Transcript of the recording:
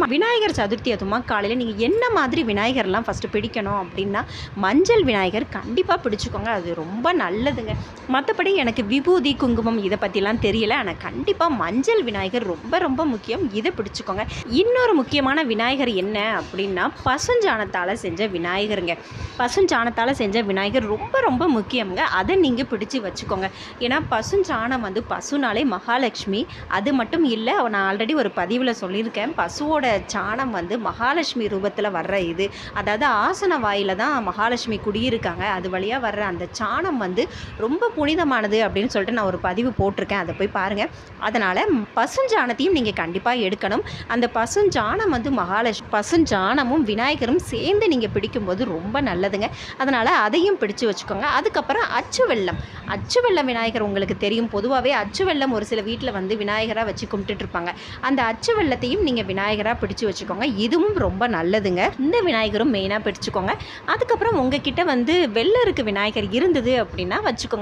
ஆமாம் விநாயகர் சதுர்த்தி அதுமா காலையில் நீங்கள் என்ன மாதிரி விநாயகர்லாம் ஃபஸ்ட்டு பிடிக்கணும் அப்படின்னா மஞ்சள் விநாயகர் கண்டிப்பாக பிடிச்சிக்கோங்க. அது ரொம்ப நல்லதுங்க. மற்றபடி எனக்கு விபூதி குங்குமம் இதை பற்றிலாம் தெரியல. ஆனால் கண்டிப்பாக மஞ்சள் விநாயகர் ரொம்ப ரொம்ப முக்கியம். இதை பிடிச்சிக்கோங்க. இன்னொரு முக்கியமான விநாயகர் என்ன அப்படின்னா பசுஞ்சாணத்தால் செஞ்ச விநாயகருங்க. பசுஞ்சாணத்தால் செஞ்ச விநாயகர் ரொம்ப ரொம்ப முக்கியங்க அதை நீங்கள் பிடிச்சி வச்சுக்கோங்க. ஏன்னா பசுஞ்சாணம் வந்து பசுனாலே மகாலட்சுமி. அது மட்டும் இல்லை நான் ஆல்ரெடி ஒரு பதிவில் சொல்லியிருக்கேன். பசுவோட சாணம் வந்து மகாலட்சுமி ரூபத்தில் வர்ற இது. அதாவது ஆசன வாயில் தான் மகாலட்சுமி குடியிருக்காங்க. அது வழியாக வர்ற அந்த சாணம் வந்து ரொம்ப புனிதமானது அப்படின்னு சொல்லிட்டு நான் ஒரு பதிவு போட்டிருக்கேன். அதை போய் பாருங்கள் அதனால் பசுஞ்சாணத்தையும் நீங்கள் கண்டிப்பாக எடுக்கணும். அந்த பசுஞ்சாணம் வந்து மகாலட்சுமி பசுஞ்சாணமும் விநாயகரும் சேர்ந்து நீங்கள் பிடிக்கும்போது ரொம்ப நல்லதுங்க. அதனால் அதையும் பிடிச்சு வச்சுக்கோங்க. அதுக்கப்புறம் அச்சு வெள்ளம். அச்சு வெள்ளம் விநாயகர் உங்களுக்கு தெரியும். பொதுவாகவே அச்சு வெள்ளம் ஒரு சில வீட்டில் வந்து விநாயகராக வச்சு கும்பிட்டுட்டு இருப்பாங்க. அந்த அச்சு வெள்ளத்தையும் நீங்கள் விநாயகராக பிடிச்சு வச்சுக்கோங்க. இதுவும் ரொம்ப நல்லதுங்க. இந்த விநாயகரும் மெயினாக பிடிச்சுக்கோங்க. அதுக்கப்புறம் உங்ககிட்ட வந்து வெள்ளருக்கு விநாயகர் இருந்தது அப்படின்னா வச்சுக்கோங்க.